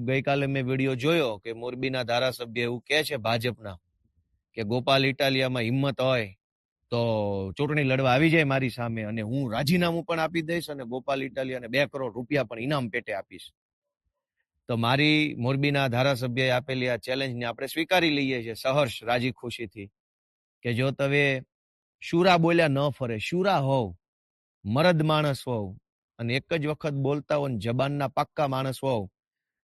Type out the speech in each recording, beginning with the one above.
ગઈકાલે મેં વીડિયો જોયો કે મોરબીના ધારાસભ્ય એવું કહે છે ભાજપના કે ગોપાલ ઇટાલિયામાં હિંમત હોય તો ચૂંટણી લડવા આવી જાય મારી સામે અને હું રાજીનામું પણ આપી દઈશ અને ગોપાલ ઇટાલિયાને બે કરોડ રૂપિયા પણ ઇનામ પેટે આપીશ. તો મારી મોરબીના ધારાસભ્યએ આપેલી આ ચેલેન્જને આપણે સ્વીકારી લઈએ છીએ સહર્ષ રાજી ખુશીથી કે જો તમે શુરા બોલ્યા ન ફરે, શુરા હોવ, મરદ માણસ હોવ અને એક જ વખત બોલતા હો જબાનના પાક્કા માણસ હોવ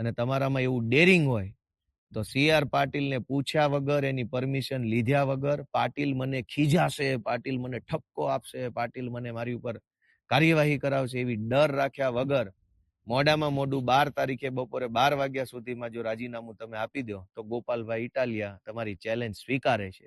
અને તમારામાં એવું ડેરિંગ હોય, તો સી આર પાટીલને પૂછ્યા વગર, એની પરમિશન લીધ્યા વગર, પાટીલ મને ખીજાશે, પાટીલ મને ઠપકો આપશે, પાટીલ મને મારી ઉપર કાર્યવાહી કરાવશે, એવી ડર રાખ્યા વગર મોડામાં મોડું બાર તારીખે બપોરે બાર વાગ્યા સુધીમાં જો રાજીનામું તમે આપી દો, તો ગોપાલભાઈ ઇટાલિયા તમારી ચેલેન્જ સ્વીકારે છે.